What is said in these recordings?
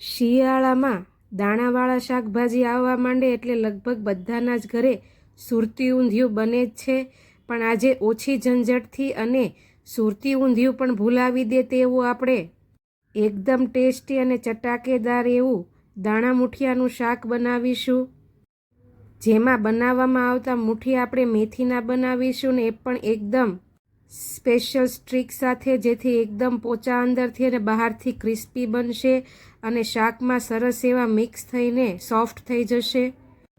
શિયાળામાં દાણાવાળા શાકભાજી આવવા માંડે એટલે લગભગ બધાના જ ઘરે સુરતી ઊંધિયું બને જ છે. પણ આજે ઓછી ઝંઝટથી અને સુરતી ઊંધિયું પણ ભૂલાવી દે તેવું આપણે. એકદમ ટેસ્ટી અને ચટાકેદાર એવું દાણા મુઠિયાનું શાક બનાવીશું. જેમાં બનાવવામાં આવતા મુઠી આપણે મેથીના બનાવીશું ને એ પણ એકદમ સ્પેશિયલ સ્ટ્રીક સાથે જેથી એકદમ પોચા અંદરથી અને બહારથી ક્રિસ્પી બનશે અને શાકમાં સરસ એવા મિક્સ થઈને સોફ્ટ થઈ જશે.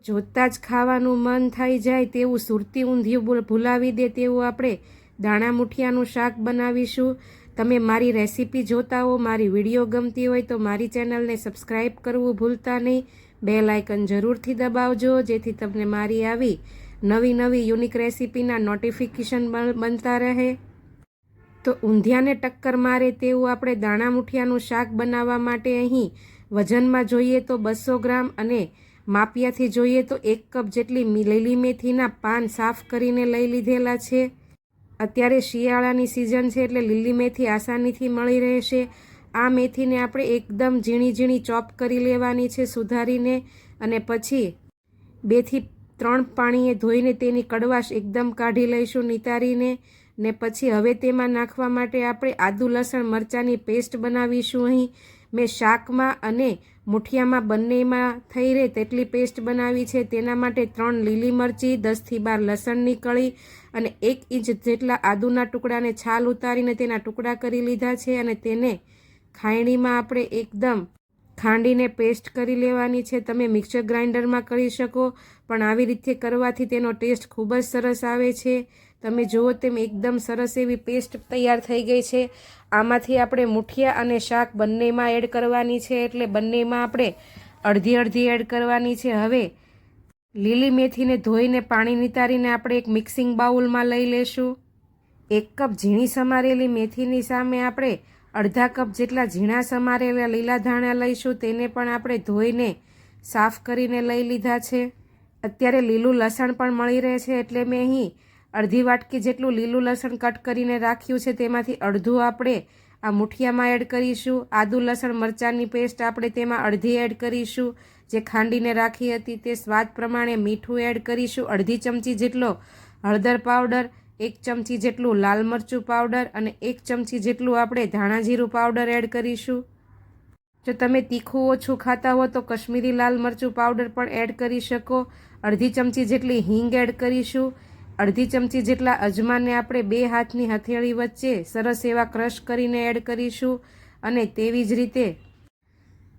જોતાં જ ખાવાનું મન થઈ જાય તેવું સુરતી ઊંધિયું ભૂલાવી દે તેવું આપણે દાણા મુઠિયાનું શાક બનાવીશું. તમે મારી રેસીપી જોતા હો, મારી વીડિયો ગમતી હોય તો મારી ચેનલને સબસ્ક્રાઈબ કરવું ભૂલતા નહીં. બે લાઇકન જરૂરથી દબાવજો, જેથી તમને મારી આવી નવી નવી યુનિક રેસીપીના નોટિફિકેશન બનતા રહે. તો ઊંધિયાને ટક્કર મારે તેવું આપણે દાણા મુઠિયાનું શાક બનાવવા માટે અહીં વજનમાં જોઈએ તો બસો ગ્રામ અને માપિયાથી જોઈએ તો એક કપ જેટલી લીલી મેથીના પાન સાફ કરીને લઈ લીધેલા છે. અત્યારે શિયાળાની સિઝન છે એટલે લીલી મેથી આસાનીથી મળી રહેશે. આ મેથીને આપણે એકદમ ઝીણી ઝીણી ચોપ કરી લેવાની છે, સુધારીને અને પછી બેથી ત્રણ પાણીએ ધોઈને તેની કડવાશ એકદમ કાઢી લઈશું નિતારીને, ને પછી હવે તેમાં નાખવા માટે આપણે આદુ લસણ મરચાંની પેસ્ટ બનાવીશું અહીં. મેં શાકમાં અને મુઠિયામાં બંનેમાં થઈ રહે તેટલી પેસ્ટ બનાવી છે. તેના માટે ત્રણ લીલી મરચી, દસથી બાર લસણની કળી અને એક ઇંચ જેટલા આદુના ટુકડાને છાલ ઉતારીને તેના ટુકડા કરી લીધા છે અને તેને ખાયણીમાં આપણે એકદમ ખાંડીને પેસ્ટ કરી લેવાની છે. તમે મિક્સર ગ્રાઇન્ડરમાં કરી શકો. પણ આવી રીતે કરવાથી તેનો ટેસ્ટ ખૂબ જ સરસ આવે છે. તમે જુઓ તેમ એકદમ સરસ એવી પેસ્ટ તૈયાર થઈ ગઈ છે. આમાંથી આપણે મુઠિયા અને શાક બંનેમાં એડ કરવાની છે એટલે બંનેમાં આપણે અડધી અડધી એડ કરવાની છે. હવે લીલી મેથીને ધોઈને પાણી નિતારીને આપણે એક મિક્સિંગ બાઉલમાં લઈ લેશું. એક કપ ઝીણી સમારેલી મેથીની સામે આપણે અડધા કપ જેટલા ઝીણા સમારેલા લીલા ધાણા લઈશું. તેને પણ આપણે ધોઈને સાફ કરીને લઈ લીધા છે. અત્યારે લીલું લસણ પણ મળી રહે છે એટલે મેં અહીં અડધી વાટકી જેટલું લીલું લસણ કટ કરીને રાખ્યું છે. તેમાંથી અડધું આપણે આ મુઠિયામાં એડ કરીશું. આદુ લસણ મરચાંની પેસ્ટ આપણે તેમાં અડધી એડ કરીશું. જે ખાંડીને રાખી હતી તે સ્વાદ પ્રમાણે મીઠું એડ કરીશું. અડધી ચમચી જેટલો હળદર પાવડર, એક ચમચી જેટલું લાલ મરચું પાવડર અને એક ચમચી જેટલું આપણે ધાણા જીરું પાવડર એડ કરીશું. જો તમે તીખું ઓછું ખાતા હો તો કશ્મીરી લાલ મરચું પાવડર પણ એડ કરી શકો. અડધી ચમચી જેટલી હિંગ એડ કરીશું. અડધી ચમચી જેટલા અજમાને આપણે બે હાથની હથેળી વચ્ચે સરસ એવા ક્રશ કરીને એડ કરીશું અને તેવી જ રીતે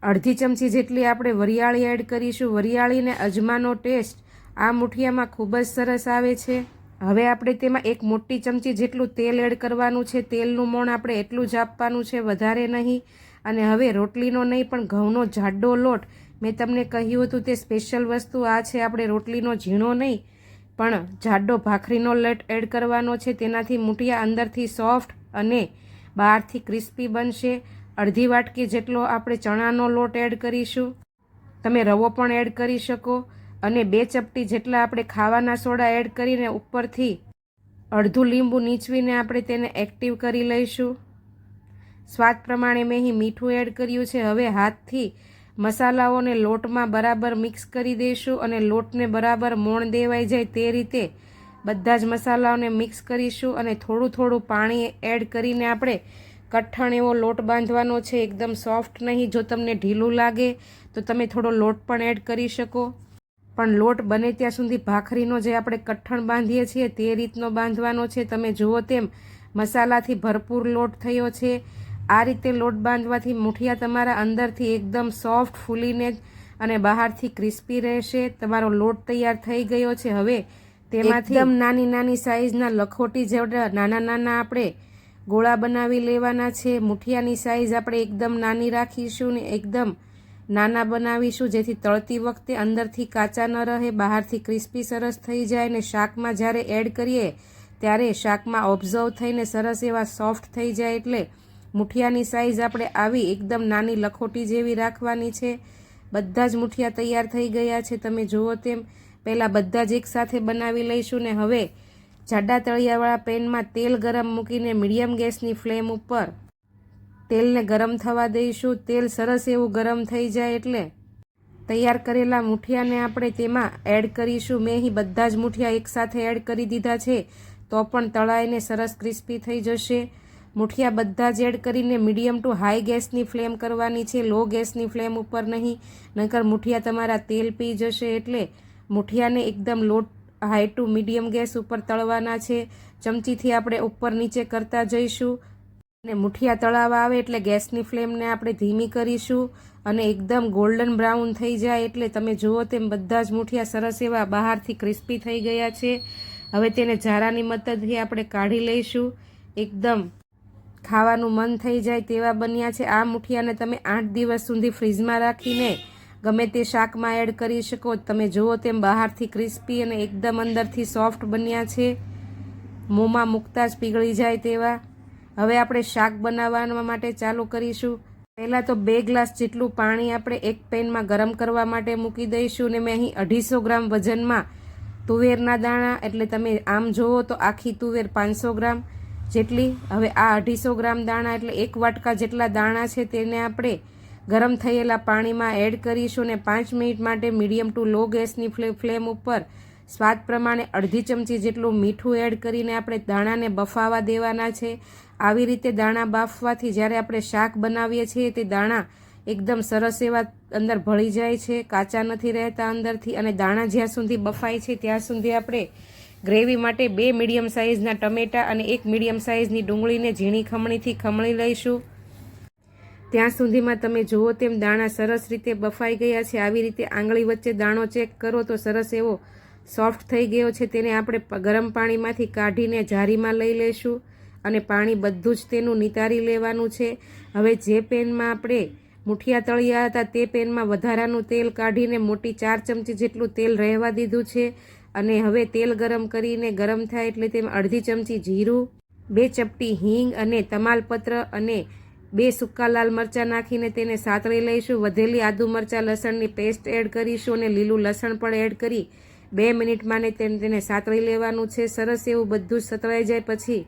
અડધી ચમચી જેટલી આપણે વરિયાળી એડ કરીશું. વરિયાળીને અજમાનો ટેસ્ટ આ મુઠિયામાં ખૂબ જ સરસ આવે છે. હવે આપણે તેમાં એક મોટી ચમચી જેટલું તેલ એડ કરવાનું છે. તેલનું મોણ આપણે એટલું જ આપવાનું છે, વધારે નહીં. અને હવે રોટલીનો નહીં પણ ઘઉંનો જાડો લોટ મેં તમને કહ્યું હતું તે સ્પેશિયલ વસ્તુ આ છે, આપણે રોટલીનો ઝીણો નહીં, પણ જાડો ભાખરીનો લોટ એડ કરવાનો છે. તેનાથી મૂઠિયા અંદરથી સોફ્ટ અને બહારથી ક્રિસ્પી બનશે. અડધી વાટકી જેટલો આપણે ચણાનો લોટ એડ કરીશું. તમે રવો પણ એડ કરી શકો અને બે ચપટી જેટલા આપણે ખાવાના સોડા એડ કરીને ઉપરથી અડધું લીંબુ નીચવીને આપણે તેને એક્ટિવ કરી લઈશું. સ્વાદ પ્રમાણે મેં અહીં મીઠું એડ કર્યું છે. હવે હાથથી મસાલાઓને લોટમાં બરાબર મિક્સ કરી દઈશું અને લોટને બરાબર મોણ દેવાઈ જાય તે રીતે બધા જ મસાલાઓને મિક્સ કરીશું અને થોડું થોડું પાણી એડ કરીને આપણે કઠણ એવો લોટ બાંધવાનો છે, એકદમ સોફ્ટ નહીં. જો તમને ઢીલું લાગે તો તમે થોડો લોટ પણ એડ કરી શકો. પણ લોટ બને ત્યાં સુધી ભાખરીનો જે આપણે કઠણ બાંધીએ છીએ તે રીતનો બાંધવાનો છે. તમે જુઓ તેમ મસાલાથી ભરપૂર લોટ થયો છે. આ રીતે લોટ બાંધવાથી મુઠિયા તમારા અંદરથી એકદમ સોફ્ટ ફૂલીને અને બહારથી ક્રિસ્પી રહેશે. તમારો લોટ તૈયાર થઈ ગયો છે. હવે તેમાંથી એકદમ નાની નાની સાઇઝના લખોટી જેવડા નાના નાના આપણે ગોળા બનાવી લેવાના છે. મુઠિયાની સાઇઝ આપણે એકદમ નાની રાખીશું ને એકદમ નાના બનાવીશું, જેથી તળતી વખતે અંદરથી કાચા ન રહે, બહારથી ક્રિસ્પી સરસ થઈ જાય ને શાકમાં જ્યારે એડ કરીએ ત્યારે શાકમાં ઓબ્ઝર્વ થઈને સરસ એવા સોફ્ટ થઈ જાય એટલે મુઠિયાની સાઇઝ આપણે આવી એકદમ નાની લખોટી જેવી રાખવાની છે. બધા જ મુઠિયા તૈયાર થઈ ગયા છે. તમે જુઓ તેમ, પહેલાં બધા જ એકસાથે બનાવી લઈશું ને હવે જાડા તળિયાવાળા પેનમાં તેલ ગરમ મૂકીને મીડિયમ ગેસની ફ્લેમ ઉપર તેલને ગરમ થવા દઈશું. તેલ સરસ એવું ગરમ થઈ જાય એટલે તૈયાર કરેલા મુઠિયાને આપણે તેમાં એડ કરીશું. મેં અહીં બધા જ મુઠિયા એકસાથે એડ કરી દીધા છે. તો પણ તળાઈને સરસ ક્રિસ્પી થઈ જશે. મુઠિયા બધા જ એડ કરીને મીડિયમ ટુ હાઈ ગેસની ફ્લેમ કરવાની છે, લો ગેસની ફ્લેમ ઉપર નહીં. નકર મુઠિયા તમારા તેલ પી જશે એટલે મુઠિયાને એકદમ low high to medium gas ઉપર તળવાના છે. ચમચીથી આપણે ઉપર નીચે કરતા જઈશું. અને મુઠિયા તળાવા આવે એટલે ગેસની ફ્લેમને આપણે ધીમી કરીશું અને એકદમ ગોલ્ડન બ્રાઉન થઈ જાય એટલે તમે જુઓ તેમ બધા જ મુઠિયા સરસ એવા બહારથી ક્રિસ્પી થઈ ગયા છે. હવે તેને ઝારાની મદદથી આપણે કાઢી લઈશું. એકદમ ખાવાનું મન થઈ જાય તેવા બન્યા છે. આ મુઠિયાને તમે આઠ દિવસ સુધી ફ્રીજમાં રાખીને ગમે તે શાકમાં એડ કરી શકો. તમે જુઓ તેમ બહારથી ક્રિસ્પી અને એકદમ અંદરથી સોફ્ટ બન્યા છે. મોંમાં મૂકતા જ પીગળી જાય તેવા. હવે આપણે શાક બનાવવા માટે ચાલુ કરીશું. પહેલાં તો બે ગ્લાસ જેટલું પાણી આપણે એક પેનમાં ગરમ કરવા માટે મૂકી દઈશું ને મેં અહીં અઢીસો ગ્રામ વજનમાં તુવેરના દાણા, એટલે તમે આમ જુઓ તો આખી તુવેર પાંચસો ગ્રામ. જેટલી, હવે આ અઢીસો ગ્રામ દાણા એટલે એક વાટકા જેટલા દાણા છે તેને આપણે ગરમ થયેલા પાણીમાં એડ કરીશું અને પાંચ મિનિટ માટે મીડિયમ ટુ લો ગેસની ફ્લેમ ઉપર સ્વાદ પ્રમાણે અડધી ચમચી જેટલું મીઠું એડ કરીને આપણે દાણાને બફાવા દેવાના છે. આવી રીતે દાણા બાફવાથી જ્યારે આપણે શાક બનાવીએ છીએ તે દાણા એકદમ સરસ એવા અંદર ભળી જાય છે, કાચા નથી રહેતા અંદરથી અને દાણા જ્યાં સુધી બફાય છે ત્યાં સુધી આપણે ગ્રેવી માટે બે મીડિયમ સાઇઝના ટમેટાં અને એક મીડિયમ સાઇઝની ડુંગળીને ઝીણી ખમણીથી ખમણી લઈશું. ત્યાં સુધીમાં તમે જુઓ તેમ દાણા સરસ રીતે બફાઈ ગયા છે. આવી રીતે આંગળી વચ્ચે દાણો ચેક કરો તો સરસ એવો સોફ્ટ થઈ ગયો છે. તેને આપણે ગરમ પાણીમાંથી કાઢીને જારીમાં લઈ લઈશું અને પાણી બધું જ તેનું નિતારી લેવાનું છે. હવે જે પેનમાં આપણે મુઠિયા તળિયા હતા તે પેનમાં વધારાનું તેલ કાઢીને મોટી ચાર ચમચી જેટલું તેલ રહેવા દીધું છે. અને હવે તેલ ગરમ કરીને ગરમ થાય એટલે તેમાં અડધી ચમચી જીરું, બે ચપટી હિંગ અને તમાલપત્ર અને બે સૂકા લાલ મરચાં નાખીને તેને સાતળી લઈશું. વધેલી આદુ મરચાં લસણની પેસ્ટ એડ કરીશું અને લીલું લસણ પણ એડ કરી બે મિનિટમાં તેને સાતળી લેવાનું છે. સરસ એવું બધું જ સતળાઈ જાય પછી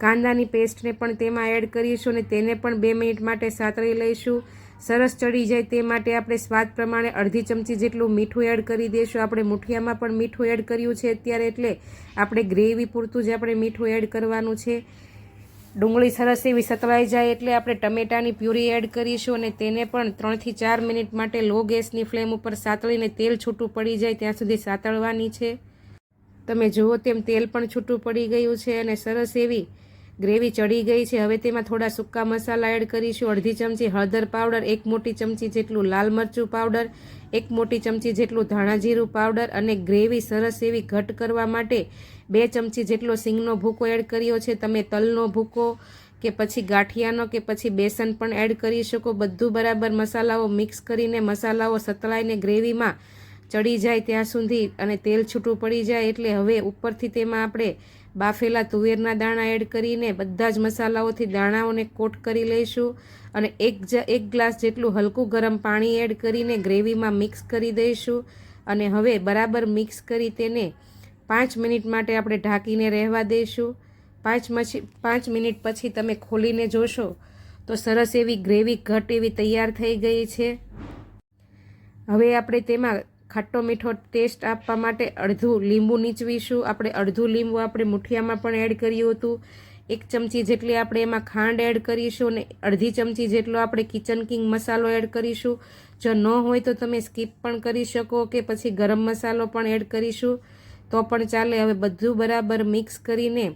કાંદાની પેસ્ટને પણ તેમાં એડ કરીશું અને તેને પણ બે મિનિટ માટે સાતળી લઈશું. સરસ ચડી જાય તે માટે આપણે સ્વાદ પ્રમાણે અડધી ચમચી જેટલું મીઠું એડ કરી દઈશું. આપણે મુઠિયામાં પણ મીઠું એડ કર્યું છે અત્યારે એટલે આપણે ગ્રેવી પૂરતું જ આપણે મીઠું એડ કરવાનું છે. ડુંગળી સરસ એવી સતવાઈ જાય એટલે આપણે ટમેટાની પ્યુરી એડ કરીશું અને તેને પણ ત્રણથી ચાર મિનિટ માટે લો ગેસની ફ્લેમ ઉપર સાતળીને તેલ છૂટું પડી જાય ત્યાં સુધી સાતળવાની છે. તમે જુઓ તેમ તેલ પણ છૂટું પડી ગયું છે અને સરસ એવી ગ્રેવી ચડી ગઈ છે. હવે તેમાં થોડા સૂકા મસાલા એડ કરીશું. અડધી ચમચી હળદર પાવડર, એક મોટી ચમચી જેટલું લાલ મરચું પાવડર, એક મોટી ચમચી જેટલું ધાણાજીરું પાવડર અને ગ્રેવી સરસ એવી ઘટ કરવા માટે બે ચમચી જેટલો સિંગનો ભૂકો એડ કર્યો છે. તમે તલનો ભૂકો કે પછી ગાંઠિયાનો કે પછી બેસન પણ એડ કરી શકો. બધું બરાબર મસાલાઓ મિક્સ કરીને મસાલાઓ સતળાઈને ગ્રેવીમાં ચડી જાય ત્યાં સુધી અને તેલ છૂટું પડી જાય એટલે હવે ઉપરથી તેમાં આપણે બાફેલા તુવેરના દાણા એડ કરીને બધા જ મસાલાઓથી દાણાઓને કોટ કરી લઈશું અને એક જ, એક ગ્લાસ જેટલું હલકું ગરમ પાણી એડ કરીને ગ્રેવીમાં મિક્સ કરી દઈશું અને હવે બરાબર મિક્સ કરી તેને પાંચ મિનિટ માટે આપણે ઢાંકીને રહેવા દઈશું. પાંચ મછી, પાંચ મિનિટ પછી તમે ખોલીને જોશો તો સરસ એવી ગ્રેવી ઘટ એવી તૈયાર થઈ ગઈ છે. હવે આપણે તેમાં ખાટો મીઠો ટેસ્ટ આપવા માટે અડધું લીંબુ નીચવીશું. આપણે અડધું લીંબુ આપણે મુઠિયામાં પણ એડ કર્યું હતું. એક ચમચી જેટલી આપણે એમાં ખાંડ એડ કરીશું અને અડધી ચમચી જેટલો આપણે કિચન કિંગ મસાલો એડ કરીશું. જો ન હોય તો તમે સ્કીપ પણ કરી શકો કે પછી ગરમ મસાલો પણ એડ કરીશું. તો પણ ચાલે. હવે બધું બરાબર મિક્સ કરીને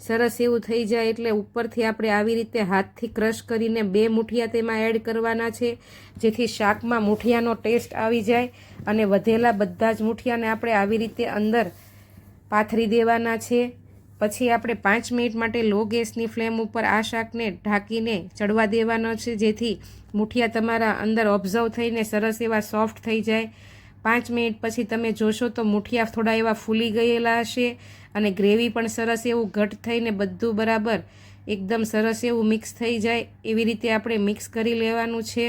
સરસ એવું થઈ જાય એટલે ઉપરથી આપણે આવી રીતે હાથથી ક્રશ કરીને બે મુઠિયા તેમાં એડ કરવાના છે, જેથી શાકમાં મુઠિયાનો ટેસ્ટ આવી જાય અને વધેલા બધા જ મુઠિયાને આપણે આવી રીતે અંદર પાથરી દેવાના છે. પછી આપણે પાંચ મિનિટ માટે લો ગેસની ફ્લેમ ઉપર આ શાકને ઢાંકીને ચડવા દેવાનો છે, જેથી મુઠિયા તમારા અંદર ઓબ્ઝર્વ થઈને સરસ એવા સોફ્ટ થઈ જાય. પાંચ મિનિટ પછી તમે જોશો તો મુઠિયા થોડા એવા ફૂલી ગયેલા હશે અને ગ્રેવી પણ સરસ એવું ઘટ થઈને બધું બરાબર એકદમ સરસ એવું મિક્સ થઈ જાય એવી રીતે આપણે મિક્સ કરી લેવાનું છે.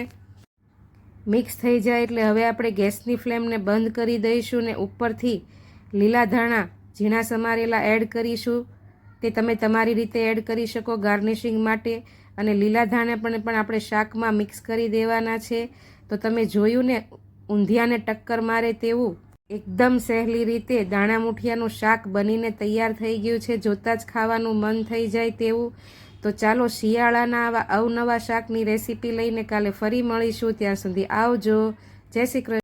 મિક્સ થઈ જાય એટલે હવે આપણે ગેસની ફ્લેમને બંધ કરી દઈશું ને ઉપરથી લીલા ધાણા ઝીણા સમારેલા એડ કરીશું. તે તમે તમારી રીતે એડ કરી શકો ગાર્નિશિંગ માટે અને લીલા ધાણા પણ પણ આપણે શાકમાં મિક્સ કરી દેવાના છે. તો તમે જોયું ને ઊંધિયાને ટક્કર મારે તેવું એકદમ સહેલી રીતે દાણા મુઠિયાનું શાક બનીને તૈયાર થઈ ગયું છે. જોતાં જ ખાવાનું મન થઈ જાય તેવું. તો ચાલો શિયાળાના આવા અવનવા શાકની રેસીપી લઈને કાલે ફરી મળીશું. ત્યાં સુધી આવજો. જય શ્રી કૃષ્ણ.